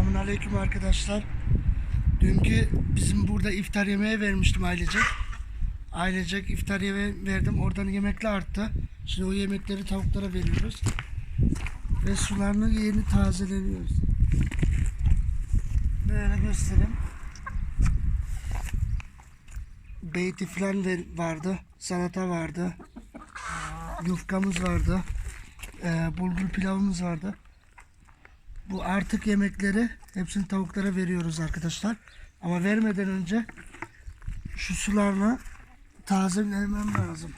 Selamun Aleyküm arkadaşlar. Dünkü bizim burada iftar yemeği vermiştim ailecek. Ailecek iftar yemeği verdim. Oradan yemekler arttı. Şimdi o yemekleri tavuklara veriyoruz. Ve sularını yeni tazeleniyoruz. Böyle göstereyim. Beyti falan vardı. Salata vardı. Yufkamız vardı. Ee, bulgur pilavımız vardı. Bu artık yemekleri hepsini tavuklara veriyoruz arkadaşlar. Ama vermeden önce şu sularını tazelemem lazım.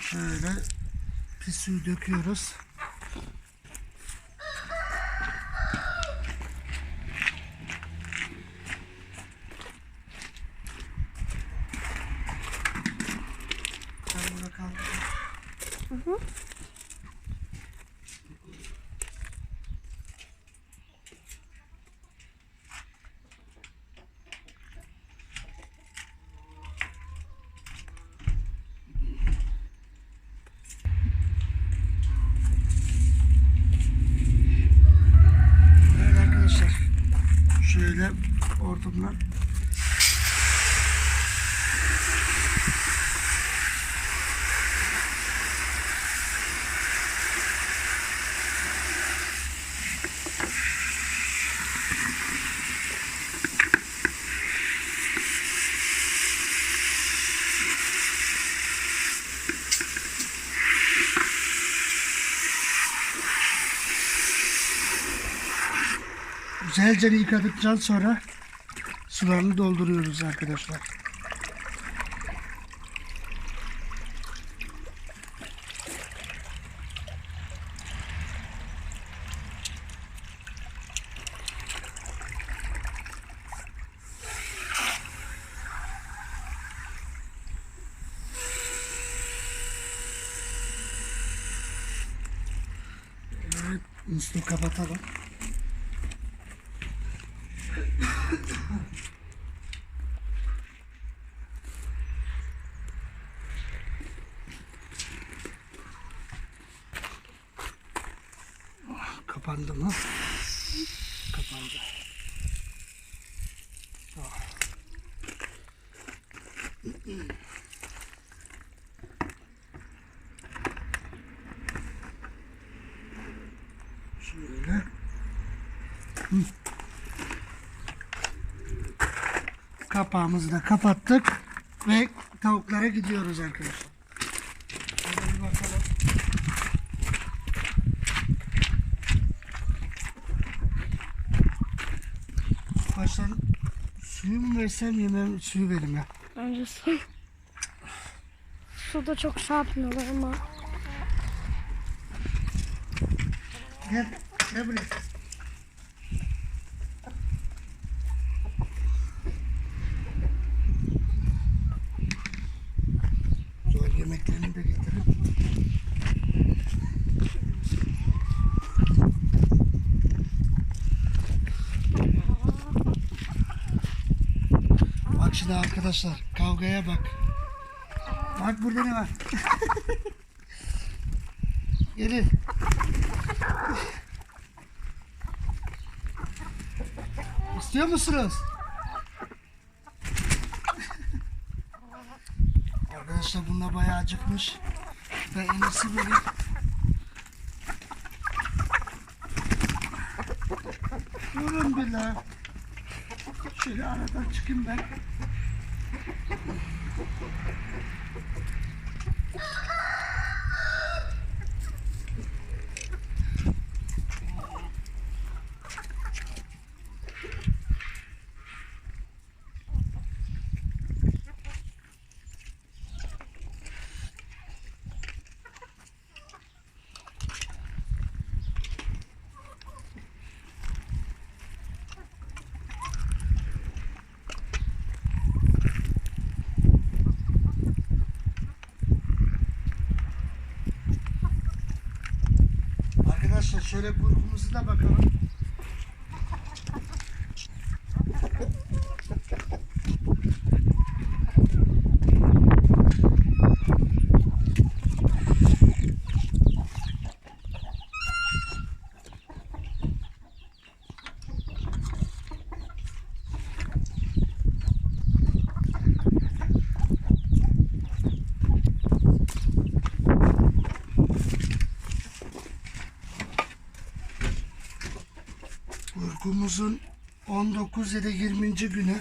Şöyle pis suyu döküyoruz. Ben burada kaldım. Evet arkadaşlar. Şöyle ortamdan güzelce yıkadıktan sonra sularını dolduruyoruz arkadaşlar. Kapandı mı? Kapandı. Şöyle. Hı. Kapağımızı da kapattık ve tavuklara gidiyoruz arkadaşlar. Şöyle bir bakalım. Baştan suyu mu versem yemeğim suyu verim ya. Bence su. Su da çok şey yapmıyorlar ama. Gel, gel buraya. Zor yemeklerini de getirip. Bak şimdi arkadaşlar kavgaya bak. Bak burada ne var? Gelin. İstiyor musunuz? Arkadaşlar bunlar bayağı acıkmış. Ben en iyisi vereyim. Durun bir la. Şöyle aradan çıkayım ben. Arkadaşlar şöyle uykumuzu da bakalım. Uykumuzun 19 ya da 20. günü.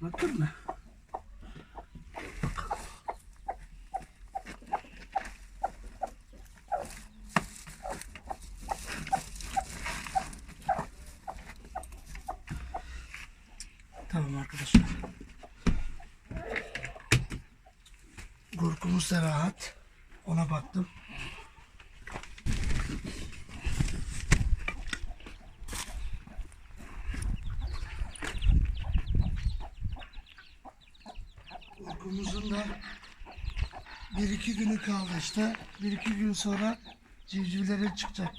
Baktın mı? Tamam arkadaşlar. Gurkumuz da rahat. Ona baktım. Gurkumuzun da bir iki günü kaldı işte. Bir iki gün sonra civcivleri çıkacak.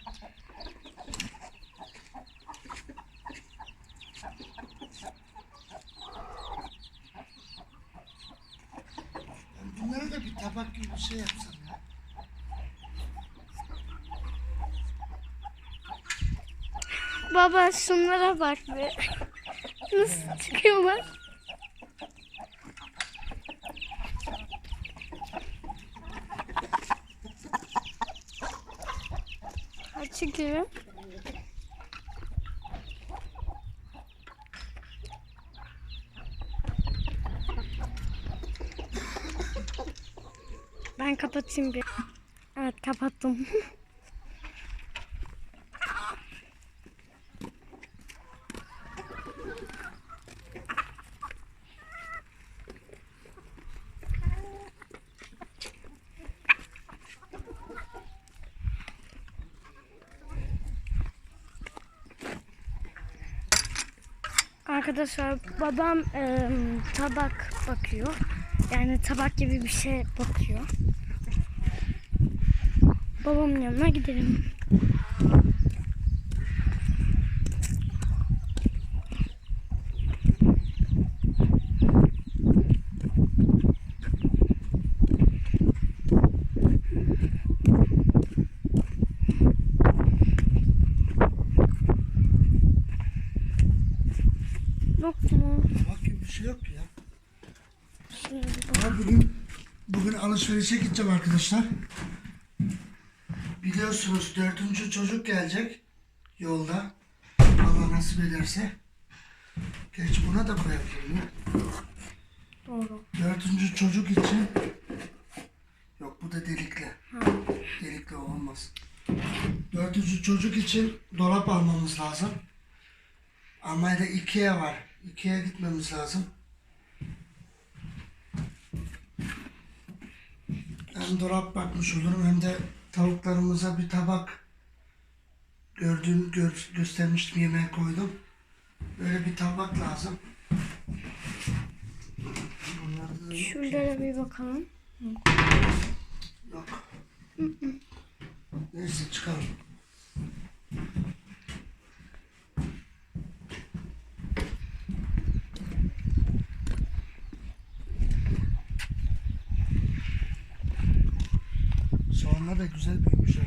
Ben bunlara da bir tabak gibi bir şey yapsam ya. Baba şunlara bak be. Nasıl çıkıyorlar? Çıkıyor. Ben kapatayım bir. Evet kapattım. Arkadaşlar babam e, tabak bakıyor. Yani tabak gibi bir şey bakıyor. Babamın yanına gidelim. Yok mu? Tabak gibi bir şey yok ya. Şey, Ama bugün bugün alışverişe gideceğim arkadaşlar. Biliyorsunuz dördüncü çocuk gelecek yolda. Allah nasip ederse. Geç buna da koyabilirim ya. doğru. Dördüncü çocuk için yok bu da delikli. Delikli olmaz. Dördüncü çocuk için dolap almamız lazım. Almanya'da Ikea var. Ikea'ya gitmemiz lazım. Hem dolap bakmış olurum hem de tavuklarımıza bir tabak gördüğüm gör, göstermiştim yemeğe koydum. Böyle bir tabak lazım. Şuralara bir bakalım. Yok. Neyse çıkalım. Soğanlar da güzel büyümüş ha.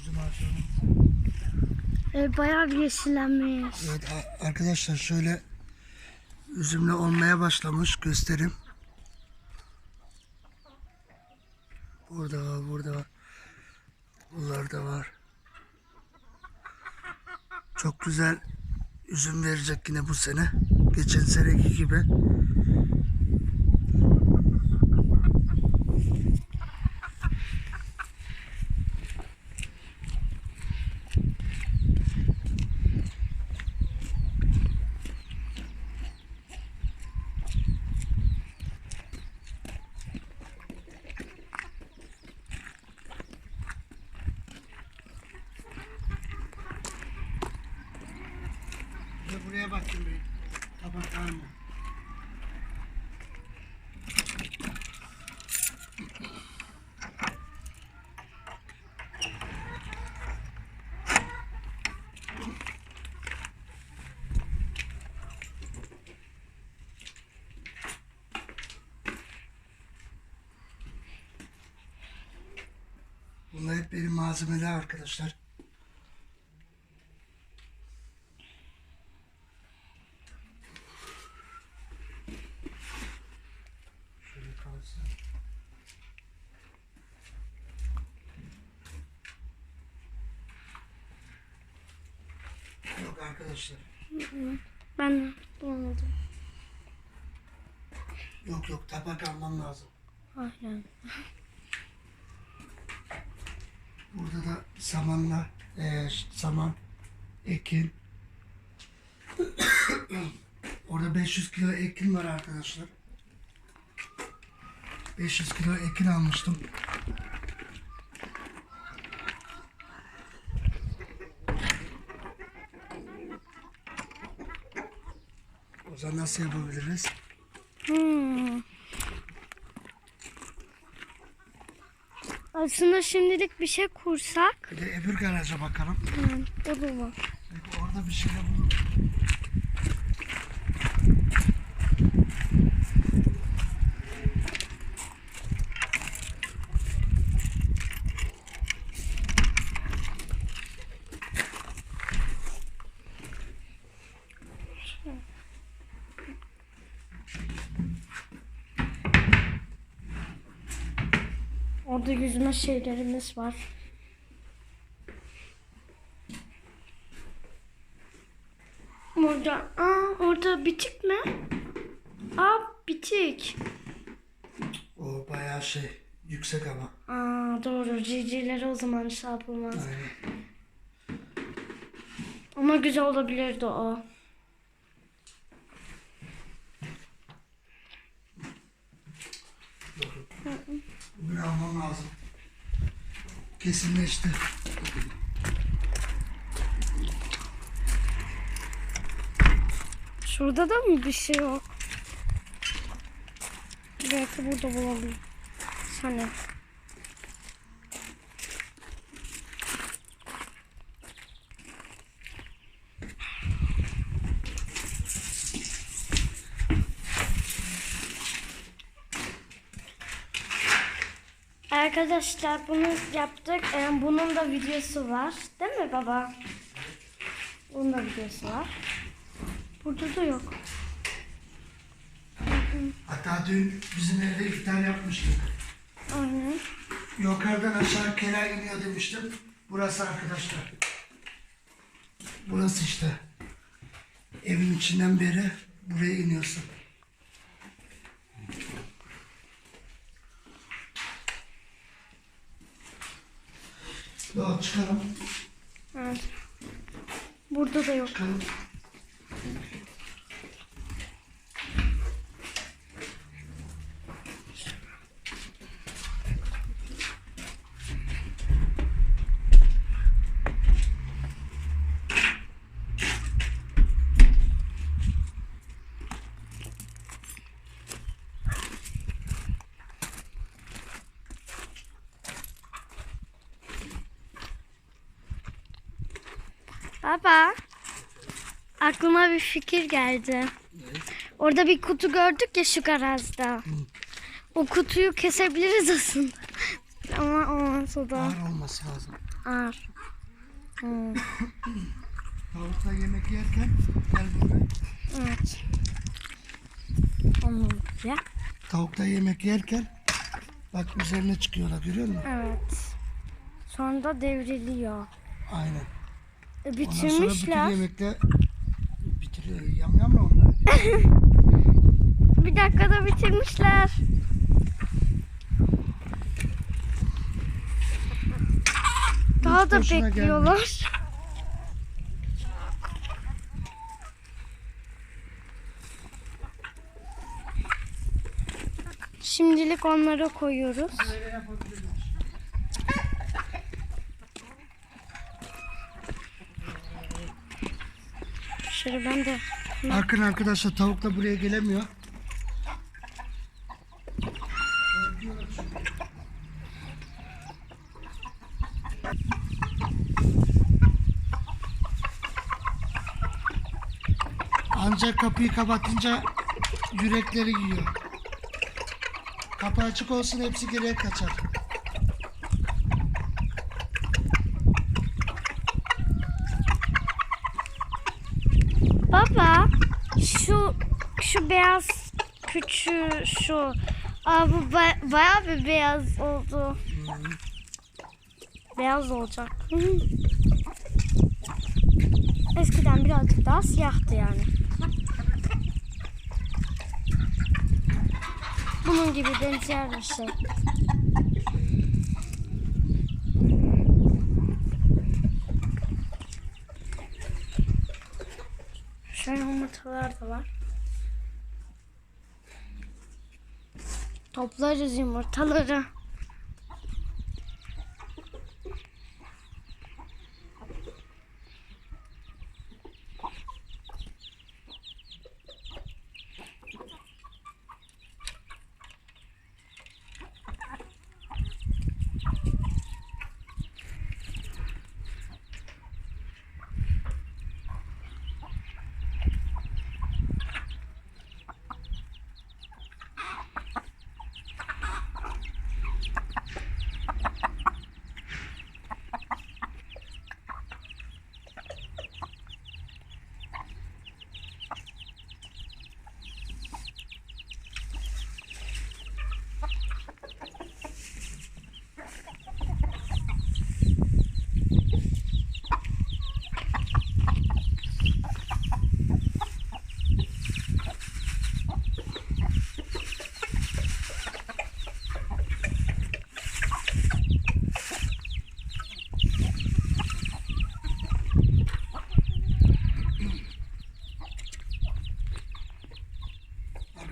Üzüm ağaçlarımız. Bayağı bir yeşillenmiş. Evet arkadaşlar şöyle üzümle olmaya başlamış gösterim. Burada var, burada var. Bunlar var. Çok güzel üzüm verecek yine bu sene. Geçen seneki gibi. buraya bakayım bir. Tabak mı? Bunlar hep benim malzemeler arkadaşlar. Arkadaşlar. Ben bulamadım. Yok yok tabak almam lazım. Aynen. Burada da samanla eee, saman, ekin. Orada 500 kilo ekin var arkadaşlar. 500 kilo ekin almıştım. Zaman nasıl yapabiliriz? Hmm. Aslında şimdilik bir şey kursak. Bir de öbür garaja bakalım. O da var. Belki orada bir şeyler bulur. Orada yüzme şeylerimiz var. Orada, aa orada bitik mi? Aa bitik. O bayağı şey yüksek ama. Aa doğru civcivlere o zaman şey yapılmaz. Aynen. Ama güzel olabilirdi o. Bugün almam lazım. Kesinleşti. Şurada da mı bir şey yok? Belki burada bulalım. Sana. Arkadaşlar bunu yaptık. Ee, bunun da videosu var. Değil mi baba? Bunun da videosu var. Burada da yok. Hatta dün bizim evde iftar yapmıştık. Aynen. Yukarıdan aşağı kenar iniyor demiştim. Burası arkadaşlar. Burası işte. Evin içinden beri buraya iniyorsun. Yok çıkalım. Evet. Burada da yok. Çıkalım. Baba. Aklıma bir fikir geldi. Orada bir kutu gördük ya şu garajda. O kutuyu kesebiliriz aslında. Ama olmazsa da Ağır olması lazım. ağır. Hmm, Tavukla yemek yerken gel buraya. evet. Onu ya. Tavukta yemek yerken bak üzerine çıkıyorlar görüyor musun? Evet. Sonra da devriliyor. Aynen. Ondan sonra bütün bitirmişler. yemekte bitiriyor. Yam yam mı onlar? Bir dakikada bitirmişler. Daha da boşuna bekliyorlar. Şimdilik onları koyuyoruz. Şöyle ben de Bakın arkadaşlar tavuk da buraya gelemiyor. Ancak kapıyı kapatınca yürekleri yiyor. Kapı açık olsun hepsi geriye kaçar. Şu şu beyaz küçüğü şu. Aa bu ba- bayağı bir beyaz oldu. Beyaz olacak. Eskiden birazcık daha siyahtı yani. Bunun gibi benzer bir şey. Şöyle yumurtalar da var. Toplarız yumurtaları.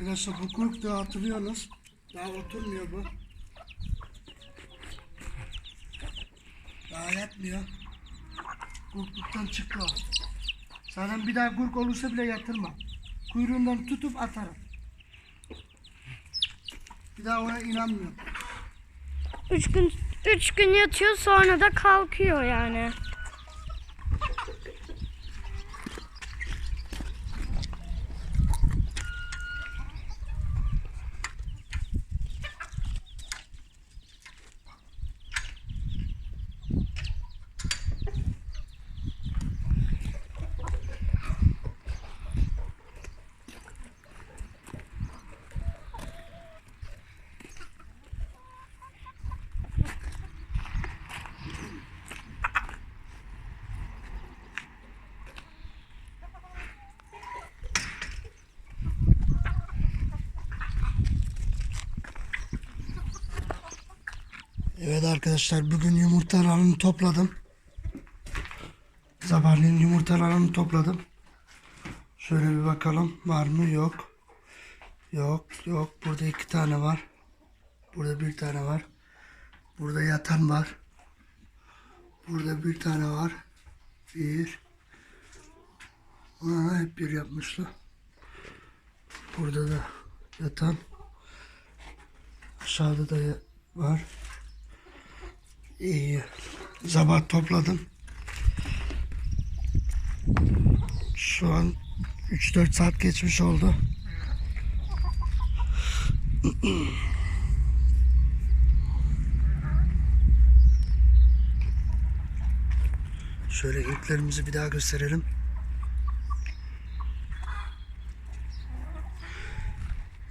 Arkadaşlar bu kuruk da hatırlıyorsunuz. Daha oturmuyor bu. Daha yatmıyor. Kurkluktan çıktı o. Zaten bir daha kurk olursa bile yatırma. Kuyruğundan tutup atarım. Bir daha ona inanmıyorum. Üç gün üç gün yatıyor sonra da kalkıyor yani. Evet arkadaşlar bugün yumurtalarını topladım. Sabahleyin yumurtalarını topladım. Şöyle bir bakalım var mı yok. Yok yok burada iki tane var. Burada bir tane var. Burada yatan var. Burada bir tane var. Bir. Ona hep bir yapmışlar. Burada da yatan. Aşağıda da var. İyi. Topladım. Şu an 3-4 saat geçmiş oldu. Şöyle iplerimizi bir daha gösterelim.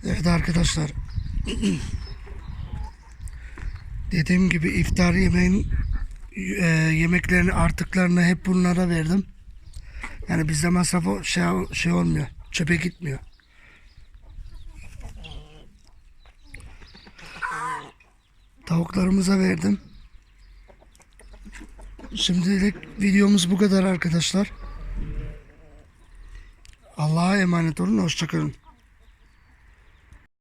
Evet arkadaşlar. Dediğim gibi iftar yemeğin e, yemeklerini artıklarını hep bunlara verdim. Yani bizde masraf o- şey, şey olmuyor. Çöpe gitmiyor. Tavuklarımıza verdim. Şimdilik videomuz bu kadar arkadaşlar. Allah'a emanet olun. Hoşçakalın.